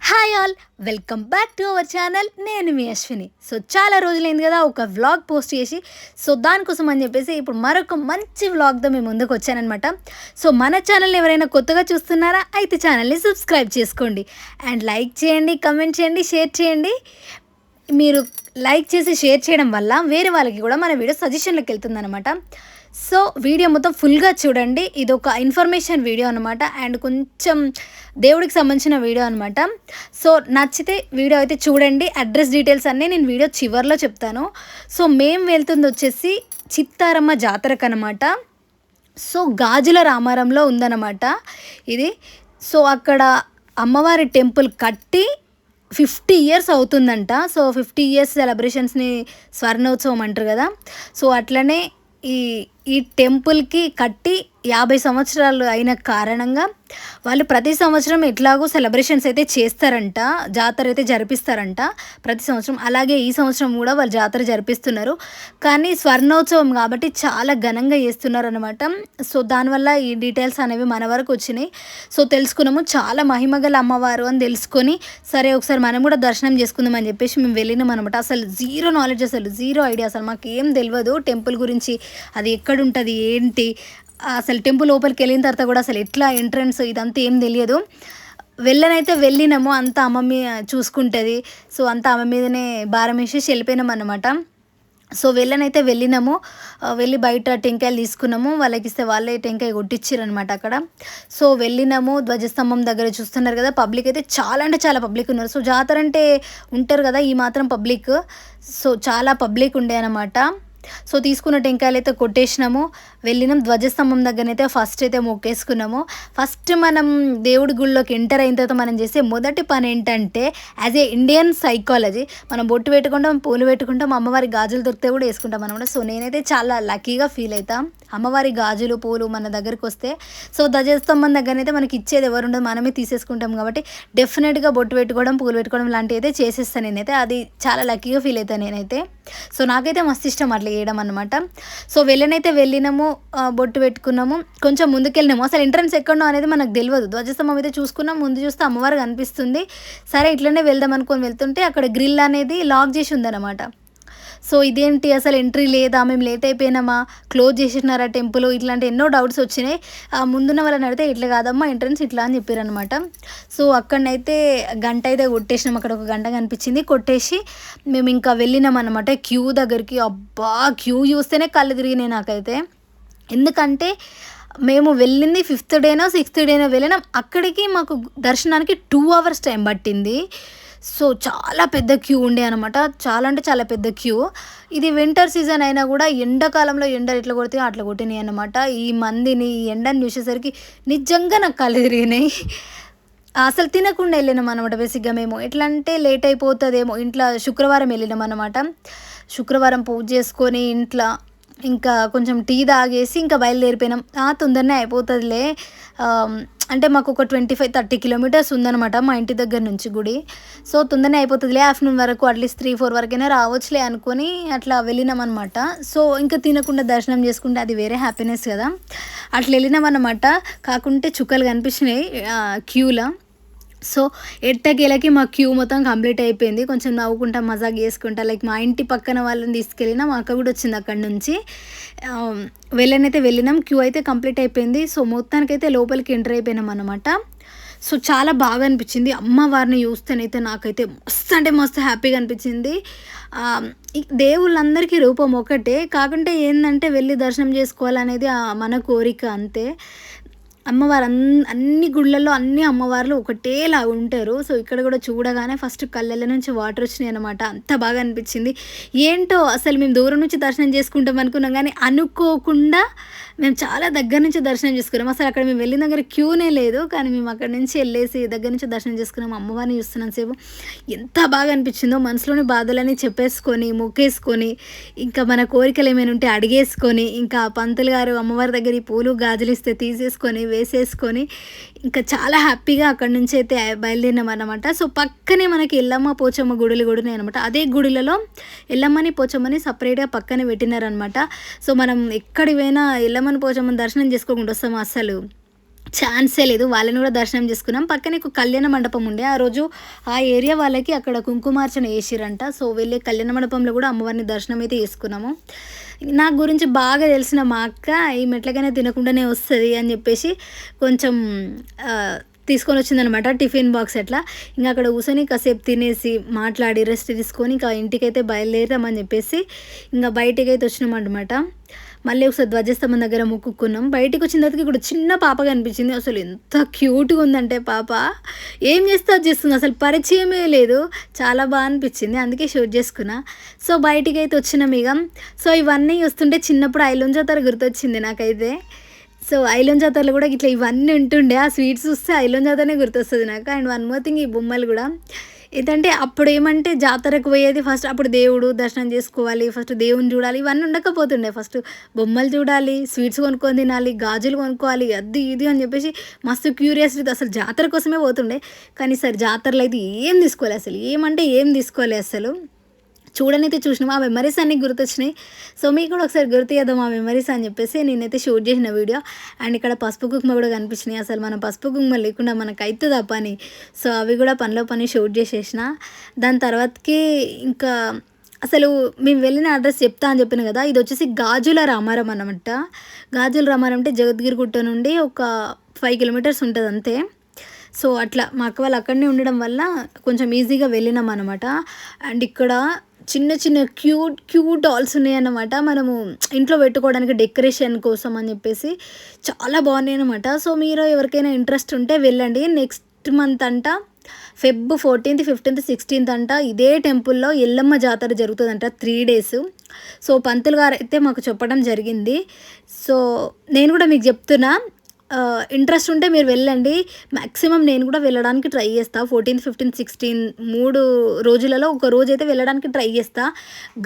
Hi all welcome back to our channel నేను మీ Ashwini. So చాలా రోజులైంది కదా ఒక వ్లాగ్ పోస్ట్ చేసి సో దానికోసం అని చెప్పేసి ఇప్పుడు మరొక మంచి వ్లాగ్తో మేము ముందుకు వచ్చానమాట సో మన ఛానల్ని ఎవరైనా కొత్తగా చూస్తున్నారా అయితే ఛానల్ని సబ్స్క్రైబ్ చేసుకోండి. అండ్ లైక్ చేయండి కమెంట్ చేయండి షేర్ చేయండి. మీరు లైక్ చేసి షేర్ చేయడం వల్ల వేరే వాళ్ళకి కూడా మన వీడియో సజెషన్లోకి వెళ్తుందనమాట సో వీడియో మొత్తం ఫుల్గా చూడండి. ఇది ఒక ఇన్ఫర్మేషన్ వీడియో అనమాట అండ్ కొంచెం దేవుడికి సంబంధించిన వీడియో అనమాట సో నచ్చితే వీడియో అయితే చూడండి. అడ్రస్ డీటెయిల్స్ అన్నీ నేను వీడియో చివరిలో చెప్తాను. సో మేము వెళ్తుంది వచ్చేసి చిత్తారమ్మ జాతరకు అనమాట సో గాజుల రామారంలో ఉందన్నమాట ఇది. సో అక్కడ అమ్మవారి టెంపుల్ కట్టి ఫిఫ్టీ ఇయర్స్ అవుతుందంట. సో ఫిఫ్టీ ఇయర్స్ సెలబ్రేషన్స్ని స్వర్ణోత్సవం అంటారు కదా. సో అట్లనే ఈ ఈ టెంపుల్కి కట్టి యాభై సంవత్సరాలు అయిన కారణంగా వాళ్ళు ప్రతి సంవత్సరం ఎట్లాగో సెలబ్రేషన్స్ అయితే చేస్తారంట జాతర అయితే జరిపిస్తారంట ప్రతి సంవత్సరం. అలాగే ఈ సంవత్సరం కూడా వాళ్ళు జాతర జరిపిస్తున్నారు. కానీ స్వర్ణోత్సవం కాబట్టి చాలా ఘనంగా చేస్తున్నారు అనమాట సో దానివల్ల ఈ డీటెయిల్స్ అనేవి మన వరకు వచ్చినాయి. సో తెలుసుకున్నాము. చాలా మహిమగల అమ్మవారు అని తెలుసుకొని సరే ఒకసారి మనం కూడా దర్శనం చేసుకుందాం అని చెప్పేసి మేము వెళ్ళినాం అనమాట అసలు జీరో నాలెడ్జ్ అసలు జీరో ఐడియా అసలు మాకు ఏం తెలియదు టెంపుల్ గురించి అది ఎక్కడ ఉంటుంది ఏంటి? అసలు టెంపుల్ లోపలికి వెళ్ళిన తర్వాత కూడా అసలు ఎట్లా ఎంట్రన్స్ ఇదంతా ఏం తెలియదు. వెళ్ళనైతే వెళ్ళినాము అంతా అమ్మమ్మ మీ చూసుకుంటుంది. సో అంతా అమ్మ మీదనే భారం వేసేసి వెళ్ళిపోయినాం అనమాట సో వెళ్ళనైతే వెళ్ళినాము. వెళ్ళి బయట టెంకాయలు తీసుకున్నాము. వాళ్ళకి ఇస్తే వాళ్ళే టెంకాయ కొట్టించారు అనమాట అక్కడ. సో వెళ్ళినాము. ధ్వజస్తంభం దగ్గర చూస్తున్నారు కదా పబ్లిక్ అయితే చాలా అంటే చాలా పబ్లిక్ ఉన్నారు. సో జాతర అంటే ఉంటారు కదా ఈ మాత్రం పబ్లిక్. సో చాలా పబ్లిక్ ఉండే అనమాట సో తీసుకున్న టెంకాయలు అయితే కొట్టేసినాము. వెళ్ళినాం. ధ్వజస్తంభం దగ్గరనైతే ఫస్ట్ అయితే మొక్కేసుకున్నాము. ఫస్ట్ మనం దేవుడి గుళ్ళోకి ఎంటర్ అయిన తర్వాత మనం చేసే మొదటి పని ఏంటంటే యాజ్ ఏ ఇండియన్ సైకాలజీ మనం బొట్టు పెట్టుకుంటాం పూలు పెట్టుకుంటాం అమ్మవారి గాజులు దొరికితే కూడా వేసుకుంటాం అనమాట సో నేనైతే చాలా లక్కీగా ఫీల్ అవుతాం. అమ్మవారి గాజులు పూలు మన దగ్గరికి వస్తే సో ధ్వజస్తంభం దగ్గరనైతే మనకి ఇచ్చేది ఎవరు ఉండదు మనమే తీసేసుకుంటాం కాబట్టి డెఫినెట్గా బొట్టు పెట్టుకోవడం పూలు పెట్టుకోవడం లాంటివి అయితే చేసేస్తాను నేనైతే. అది చాలా లక్కీగా ఫీల్ అవుతాను నేనైతే. సో నాకైతే మస్తు ఇష్టం అట్లా చేయడం అనమాట సో వెళ్ళనైతే వెళ్ళినాము బొట్టు పెట్టుకున్నాము. కొంచెం ముందుకెళ్ళినాము. అసలు ఎంట్రన్స్ ఎక్కడో అనేది మనకు తెలియదు. ధ్వజస్తంభం అయితే చూసుకున్నాం ముందు చూస్తే అమ్మవారు కనిపిస్తుంది సరే ఇట్లనే వెళ్దాం అనుకొని వెళ్తుంటే అక్కడ గ్రిల్ అనేది లాక్ చేసి ఉందన్నమాట. సో ఇదేంటి అసలు ఎంట్రీ లేదా? మేము లేట్ అయిపోయినామా? క్లోజ్ చేసేసినారా టెంపుల్ ఇట్లాంటి ఎన్నో డౌట్స్ వచ్చినాయి. ముందున్న వాళ్ళని అడిగితే ఇట్లా కాదమ్మా ఎంట్రన్స్ ఇట్లా అని చెప్పారు అనమాట సో అక్కడనైతే గంట అయితే కొట్టేసినాం. అక్కడ ఒక గంట కనిపించింది. కొట్టేసి మేము ఇంకా వెళ్ళినాం అనమాట క్యూ దగ్గరికి. అబ్బా క్యూ చూస్తేనే కళ్ళు తిరిగినాయి నాకైతే. ఎందుకంటే మేము వెళ్ళింది ఫిఫ్త్ డేనో సిక్స్త్ డేనో వెళ్ళినాం. అక్కడికి మాకు దర్శనానికి టూ అవర్స్ టైం పట్టింది. సో చాలా పెద్ద క్యూ ఉండే అనమాట చాలా అంటే చాలా పెద్ద క్యూ. ఇది వింటర్ సీజన్ అయినా కూడా ఎండాకాలంలో ఎండలు ఎట్లా కొడితే అట్లా కొట్టినాయి అనమాట ఈ మందిని ఈ ఎండని చూసేసరికి నిజంగా నాకు కళ్ళు అసలు తినకుండా వెళ్ళినాం అనమాట బేసిక్గా మేము. ఎట్లా అంటే లేట్ అయిపోతుందేమో. ఇంట్లో శుక్రవారం వెళ్ళినాం అనమాట శుక్రవారం పూజ చేసుకొని ఇంట్లో ఇంకా కొంచెం టీ తాగేసి ఇంకా బయలుదేరిపోయినాం. ఆ, తొందరనే అయిపోతుందిలే. అంటే మాకు ఒక ట్వంటీ ఫైవ్ థర్టీ కిలోమీటర్స్ ఉందనమాట మా ఇంటి దగ్గర నుంచి గుడి. సో తొందరనే అయిపోతుందిలే. ఆఫ్టర్నూన్ వరకు అట్లీస్ట్ త్రీ ఫోర్ వరకైనా రావచ్చులే అనుకొని అట్లా వెళ్ళినాం అనమాట సో ఇంకా తినకుండా దర్శనం చేసుకుంటే అది వేరే హ్యాపీనెస్ కదా. అట్లా వెళ్ళినాం అనమాట కాకుంటే చుక్కలు కనిపించినాయి క్యూలో. సో ఎట్టకేలకి మా క్యూ మొత్తం కంప్లీట్ అయిపోయింది. కొంచెం నవ్వుకుంటా మజాక్ చేసుకుంటా లైక్ మా ఇంటి పక్కన వాళ్ళని తీసుకెళ్ళినా మా అక్క కూడా వచ్చింది అక్కడి నుంచి. వెళ్ళనైతే వెళ్ళినాం. క్యూ అయితే కంప్లీట్ అయిపోయింది. సో మొత్తానికైతే లోపలికి ఎంటర్ అయిపోయినాం అనమాట సో చాలా బాగా అనిపించింది. అమ్మవారిని చూస్తేనైతే నాకైతే మస్తు అంటే మస్తు హ్యాపీగా అనిపించింది. దేవుళ్ళందరికీ రూపం ఒకటే. కాకుంటే ఏంటంటే వెళ్ళి దర్శనం చేసుకోవాలనేది మన కోరిక అంతే. అమ్మవారు అన్ అన్ని గుళ్ళల్లో అన్ని అమ్మవార్లు ఒకటేలా ఉంటారు. సో ఇక్కడ కూడా చూడగానే ఫస్ట్ కళ్ళల నుంచి వాటర్ వచ్చినాయి అనమాట అంత బాగా అనిపించింది. ఏంటో అసలు మేము దూరం నుంచి దర్శనం చేసుకుంటాం అనుకున్నాం కానీ అనుకోకుండా మేము చాలా దగ్గర నుంచి దర్శనం చేసుకున్నాం. అసలు అక్కడ మేము వెళ్ళిన దగ్గర క్యూనే లేదు. కానీ మేము అక్కడ నుంచి వెళ్ళేసి దగ్గర నుంచి దర్శనం చేసుకున్నాం. అమ్మవారిని చూస్తున్నాం సేపు. ఎంత బాగా అనిపించిందో మనసులోని బాధలని చెప్పేసుకొని మొక్కేసుకొని ఇంకా మన కోరికలు ఏమైనా ఉంటే అడిగేసుకొని ఇంకా పంతులు గారు అమ్మవారి దగ్గర ఈ పూలు గాజులు ఇస్తే తీసేసుకొని వేసేసుకొని ఇంకా చాలా హ్యాపీగా అక్కడ నుంచి అయితే బయలుదేరినాం అనమాట సో పక్కనే మనకి ఎల్లమ్మ పోచమ్మ గుడులు కూడా ఉన్నాయి అనమాట అదే గుడిలలో ఎల్లమ్మని పోచమ్మని సపరేట్గా పక్కనే పెట్టినారనమాట సో మనం ఎక్కడి పోయినా ఎల్లమ్మని పోచమ్మని దర్శనం చేసుకోకుండా వస్తాము అస్సలు. ఛాన్సే లేదు. వాళ్ళని కూడా దర్శనం చేసుకున్నాం. పక్కనే ఒక కళ్యాణ మండపం ఉండే. ఆ రోజు ఆ ఏరియా వాళ్ళకి అక్కడ కుంకుమార్చన వేసిరంట సో వెళ్ళే కళ్యాణ మండపంలో కూడా అమ్మవారిని దర్శనం అయితే చేసుకున్నాము. నా గురించి బాగా తెలిసిన మా అక్క ఈ మెట్లకైనా తినకుండానే వస్తుంది అని చెప్పేసి కొంచెం తీసుకొని వచ్చిందనమాట టిఫిన్ బాక్స్ అట్లా. ఇంకా అక్కడ కూర్చొని కాసేపు తినేసి మాట్లాడి రెస్ట్ తీసుకొని ఇంకా ఇంటికైతే బయలుదేరామని చెప్పేసి ఇంకా బయటికి అయితే వచ్చినాం అనమాట మళ్ళీ ఒకసారి ధ్వజస్తంభం దగ్గర మొక్కుకున్నాం. బయటికి వచ్చిన తర్వాత ఇక్కడ చిన్న పాప కనిపించింది. అసలు ఎంత క్యూట్గా ఉందంటే పాప. ఏం చేస్తే అది చేస్తుంది? అసలు పరిచయమే లేదు. చాలా బాగా అనిపించింది. అందుకే షూట్ చేసుకున్నా. సో బయటికి అయితే వచ్చినాం ఇక. సో ఇవన్నీ వస్తుంటే చిన్నప్పుడు ఐలోన్ జాతర గుర్తొచ్చింది నాకైతే. సో ఐలోన్ జాతరలో కూడా ఇట్లా ఇవన్నీ ఉంటుండే. ఆ స్వీట్స్ చూస్తే ఐలోన్ జాతరనే గుర్తొస్తుంది నాకు. అండ్ వన్ మోర్ థింగ్ ఈ బొమ్మలు కూడా. ఏంటంటే అప్పుడు ఏమంటే జాతరకు పోయేది ఫస్ట్ అప్పుడు దేవుడు దర్శనం చేసుకోవాలి ఫస్ట్ దేవుని చూడాలి ఇవన్నీ ఉండకపోతుండే. ఫస్ట్ బొమ్మలు చూడాలి స్వీట్స్ కొనుక్కొని తినాలి గాజులు కొనుక్కోవాలి అది ఇది అని చెప్పేసి మస్తు క్యూరియాసిటీ అసలు జాతర కోసమే పోతుండే. కానీ సరే జాతరలో అయితే ఏం తీసుకోవాలి అసలు? ఏమంటే ఏం తీసుకోవాలి అసలు? చూడనైతే చూసినాం. ఆ మెమరీస్ అన్నీ గుర్తొచ్చినాయి. సో మీకు కూడా ఒకసారి గుర్తు చేద్దాం ఆ మెమరీస్ అని చెప్పేసి నేనైతే షూట్ చేసిన వీడియో అండ్ ఇక్కడ పసుపు కుంకుమ కూడా కనిపించినాయి. అసలు మన పసుపు కుంకుమ లేకుండా మనకు అవుతుందా పని. సో అవి కూడా పనిలో పని షూట్ చేసేసిన. దాని తర్వాతకి ఇంకా అసలు మేము వెళ్ళిన అడ్రస్ చెప్తా అని చెప్పిన కదా ఇది వచ్చేసి గాజుల రామారం అన్నమాట. గాజుల రామారం అంటే జగద్గిరి గుట్ట నుండి ఒక ఫైవ్ కిలోమీటర్స్ ఉంటుంది అంతే. సో అట్లా మా అక్క వాళ్ళు అక్కడనే ఉండడం వల్ల కొంచెం ఈజీగా వెళ్ళినాం అనమాట అండ్ ఇక్కడ చిన్న చిన్న క్యూట్ క్యూట్ డాల్స్ ఉన్నాయన్నమాట. మనము ఇంట్లో పెట్టుకోవడానికి డెకరేషన్ కోసం అని చెప్పేసి చాలా బాగున్నాయి అనమాట సో మీరు ఎవరికైనా ఇంట్రెస్ట్ ఉంటే వెళ్ళండి. నెక్స్ట్ మంత్ అంట ఫెబ్ ఫోర్టీన్త్ ఫిఫ్టీన్త్ సిక్స్టీన్త్ అంట ఇదే టెంపుల్లో ఎల్లమ్మ జాతర జరుగుతుందంట త్రీ డేస్. సో పంతులు గారు అయితే మాకు చెప్పడం జరిగింది. సో నేను కూడా మీకు చెప్తున్నా ఇంట్రెస్ట్ ఉంటే మీరు వెళ్ళండి. మ్యాక్సిమం నేను కూడా వెళ్ళడానికి ట్రై చేస్తాను ఫోర్టీన్త్ ఫిఫ్టీన్త్ సిక్స్టీన్ మూడు రోజులలో ఒక రోజు అయితే వెళ్ళడానికి ట్రై చేస్తా.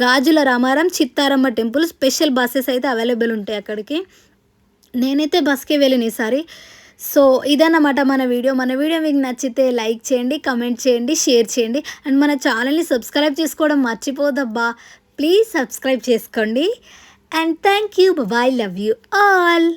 Gajula Ramaram Chittaramma temple special buses అయితే అవైలబుల్ ఉంటాయి అక్కడికి. నేనైతే బస్కే వెళ్ళిన ఈసారి సో ఇదన్నమాట మన వీడియో. మన వీడియో మీకు నచ్చితే లైక్ చేయండి కమెంట్ చేయండి షేర్ చేయండి. అండ్ మన ఛానల్ని సబ్స్క్రైబ్ చేసుకోవడం మర్చిపోదబ్బా ప్లీజ్ సబ్స్క్రైబ్ చేసుకోండి. And thank you bye love you all